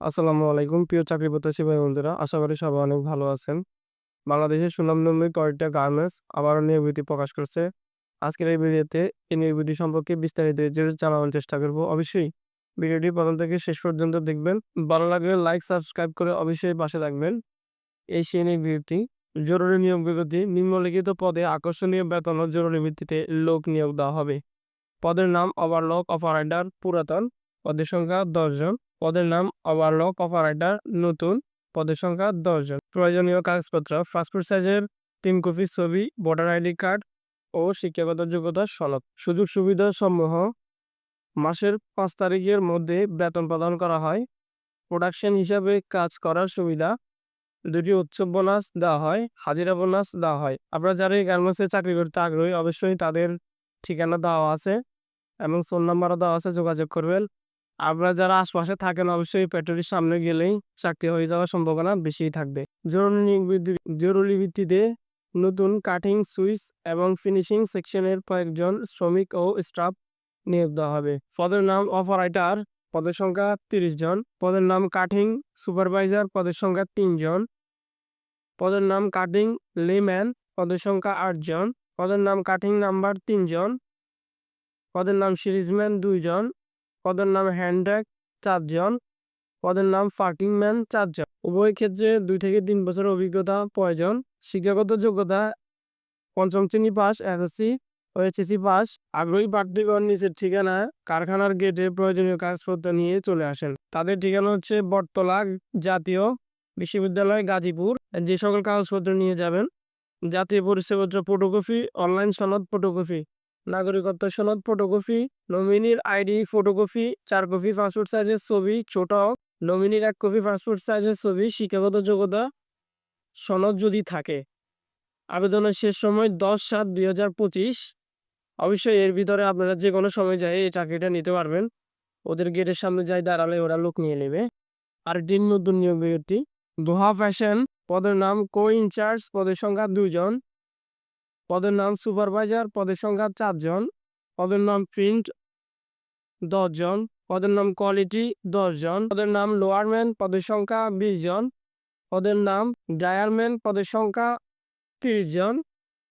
আসসালামু আলাইকুম। প্রিয় চাকরি প্রত্যাশী ভাই বন্ধুরা আশা করি সবাই অনেক ভালো আছেন। বাংলাদেশের সুনামধন্য কয়েকটা গার্মেন্টস আবারও নিয়োগ প্রকাশ করছে। আজকের এই ভিডিওতে এই নিয়োগ সম্পর্কে বিস্তারিত জানানোর চেষ্টা করব অবশ্যই ভিডিওটি প্রথম থেকে শেষ পর্যন্ত দেখবেন। ভালো লাগলে লাইক, সাবস্ক্রাইব করে অবশ্যই পাশে থাকবেন। এই সেই নিয়োগ জরুরি নিয়োগ বিজ্ঞপ্তি নিম্নলিখিত পদে আকর্ষণীয় বেতন ও জরুরি ভিত্তিতে লোক নিয়োগ দেওয়া হবে। পদের নাম ওভারলক অপারেটর পুরাতন, পদের সংখ্যা দশজন পদের নাম ওভারলক অপারেটর নতুন পদের সংখ্যা দশজন প্রয়োজনীয় কাগজপত্র, পাসপোর্ট সাইজের তিন কপি ছবি, ভোটার আইডি কার্ড ও শিক্ষাগত যোগ্যতার সনদ। সুযোগ সুবিধা সমূহ মাসের পাঁচ তারিখের মধ্যে বেতন প্রদান করা হয়। প্রোডাকশন হিসাবে কাজ করার সুবিধা। দুটি উৎসব বোনাস দেওয়া হয়, হাজিরা বোনাস দেওয়া হয়। আপনারা যারা এই গার্মেন্টসে চাকরি করতে আগ্রহী, অবশ্যই তাদের ঠিকানা দেওয়া আছে এবং ফোন নাম্বারও দেওয়া আছে, যোগাযোগ করবেন। আপনারা যারা আশপাশে থাকেন, অবশ্যই পেট্রোলের সামনে গেলেই চাকরি হয়ে যাওয়ার সম্ভাবনা বেশি থাকবে। জরুরি জরুরি ভিত্তিতে নতুন কাটিং সুইচ এবং ফিনিশিং সেকশনের কয়েকজন শ্রমিক ও স্টাফ নিয়োগ দেওয়া হবে। পদের নাম অপারেটর পদের সংখ্যা তিরিশ জন, পদের নাম কাটিং সুপারভাইজার পদের সংখ্যা তিনজন পদের নাম কাটিং লেম্যান পদের সংখ্যা আটজন পদের নাম কাটিং নাম্বার তিনজন পদের নাম সিরিজম্যান দুইজন পদের নাম হ্যান্ড্যাক চারজন, পদের নাম ফার্কিং ম্যান চারজন। উভয় ক্ষেত্রে দুই থেকে তিন বছর অভিজ্ঞতা প্রয়োজন। শিক্ষাগত যোগ্যতা পঞ্চম শ্রেণি পাস এসএসসি ও এসএসসি পাস। আগ্রহী প্রার্থীগণ নিচের ঠিকানা, কারখানার গেটে প্রয়োজনীয় কাগজপত্র নিয়ে চলে আসেন। তাদের ঠিকানা হচ্ছে বটতলা জাতীয় বিশ্ববিদ্যালয় গাজীপুর। যে সকল কাগজপত্র নিয়ে যাবেন, জাতীয় পরিচয়পত্র, ফটোকপি, অনলাইন সনদ, ফটোকপি। নাগরিকত্ব সনদ, ফটোকপি, নমিনির আইডি, ফটোকপি, চার কপি পাসপোর্ট সাইজের ছবি, ছোট, নমিনির এক কপি পাসপোর্ট সাইজের ছবি, শিক্ষাগত যোগ্যতা সনদ যদি থাকে। আবেদনের শেষ সময় দশ সাত দুই হাজার পঁচিশ। অবশ্যই এর ভিতরে আপনারা যে কোনো সময় যাই এই চাকরিটা নিতে পারবেন। ওদের গেটের সামনে যাই দাঁড়ালে ওরা লোক নিয়ে নেবে। আর একটি নতুন নিয়োগ বিজ্ঞপ্তি, দোহা ফ্যাশন, পদের নাম কো ইনচার্জ, পদের সংখ্যা দুজন পদের নাম সুপারভাইজার, পদের সংখ্যা চারজন, পদের নাম প্রিন্ট দশজন, পদের নাম কোয়ালিটি দশজন, পদের নাম লোয়ারম্যান পদের সংখ্যা বিশ জন পদের নাম ড্রায়ারম্যান পদের সংখ্যা তিরিশ জন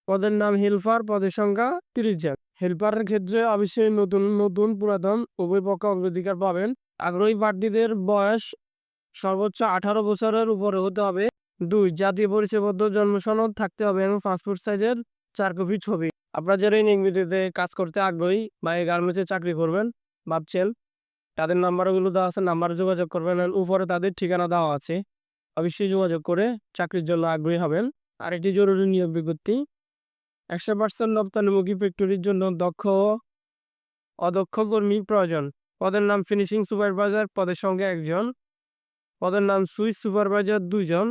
পদের নাম হেল্পার, পদের সংখ্যা তিরিশ জন হেল্পারের ক্ষেত্রে অবশ্যই নতুন নতুন পুরাতন উভয় পক্ষ অগ্রাধিকার পাবেন। আগ্রহী প্রার্থীদের বয়স সর্বোচ্চ আঠারো বছরের উপরে হতে হবে। দুই, জাতীয় পরিচয়পত্র, জন্ম সনদ থাকতে হবে এবং পাসপোর্ট সাইজের চার কপি ছবি। আপনারা যারা নিয়মিততে কাজ করতে আগ্রহী বা এই গার্মেন্টসে চাকরি করবেন, ভাবছেন তাদের নাম্বারগুলো দেওয়া আছে, নাম্বারে যোগাযোগ করবেন উপরে তাদের ঠিকানা দেওয়া আছে, অবশ্যই যোগাযোগ করে চাকরির জন্য আগ্রহী হবেন। আর একটি জরুরি নিয়োগ বিজ্ঞপ্তি, একশো পার্সেন্ট রপ্তানিমুখী ফ্যাক্টরির জন্য দক্ষ অদক্ষ কর্মী প্রয়োজন। পদের নাম ফিনিশিং সুপারভাইজার, পদের সঙ্গে একজন। পদের নাম সুইচ সুপারভাইজার, দুইজন।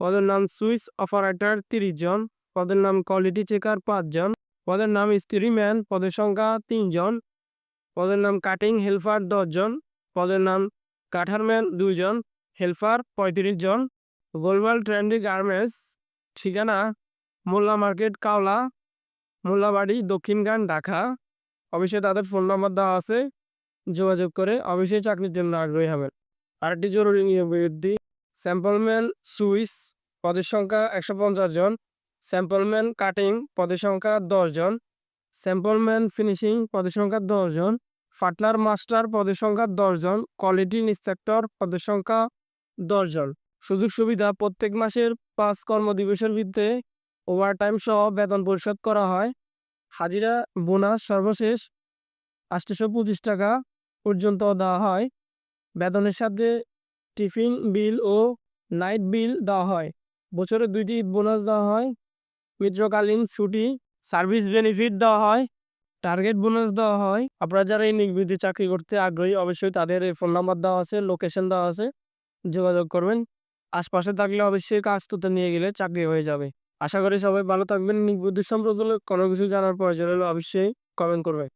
পদের নাম সুইচ অপারেটর, তিরিশ জন। পদের নাম কোয়ালিটি চেকার পাঁচজন, পদের নাম স্ত্রীম্যান পদের সংখ্যা তিনজন, পদের নাম কাটিং হেল্পার দশজন, পদের নাম কাঠারম্যান দুইজন হেল্পার পঁয়ত্রিশ জন গোলবাল ট্রেন্ডি গার্মেন্টস ঠিকানা, মোল্লা মার্কেট, কাওলা, মোল্লাবাড়ি দক্ষিণগান ঢাকা। অবশ্যই তাদের ফোন নম্বর দেওয়া আছে, যোগাযোগ করে অবশ্যই চাকরির জন্য আগ্রহী হবেন। আরেকটি জরুরি নিয়োগ বিজ্ঞপ্তি স্যাম্পলম্যান সুইস পদের সংখ্যা একশো পঞ্চাশ জন স্যাম্পলম্যান কাটিং পদের সংখ্যা দশ জন। স্যাম্পলম্যান ফিনিশিং পদের সংখ্যা দশ জন। ফাটলার মাস্টার পদের সংখ্যা দশ জন। কোয়ালিটি ইন্সপেক্টর পদের সংখ্যা দশ জন। সুযোগ সুবিধা, প্রত্যেক মাসের পাঁচ কর্মদিবসের ভিত্তিতে ওভারটাইম সহ বেতন পরিশোধ করা হয়। হাজিরা বোনাস সর্বশেষ আটশোশো পঁচিশ টাকা পর্যন্ত দেওয়া হয়। বেতনের সাথে টিফিন বিল ও নাইট বিল দেওয়া হয়। বছরে দুইটি বোনাস দেওয়া হয়। মিত্রকালীন ছুটি সার্ভিস বেনিফিট দেওয়া হয় টার্গেট বোনাস দেওয়া হয়। আপনারা যারা এই নির্বিধি চাকরি করতে আগ্রহী, অবশ্যই তাদের এই ফোন নাম্বার দেওয়া আছে লোকেশন দেওয়া আছে। যোগাযোগ করবেন। আশপাশে থাকলে অবশ্যই কাজ তুতে নিয়ে গেলে চাকরি হয়ে যাবে। আশা করি সবাই ভালো থাকবেন। নির্বুদ্ধি সম্পর্কে কোনো কিছু জানার প্রয়োজন হলে অবশ্যই কমেন্ট করবে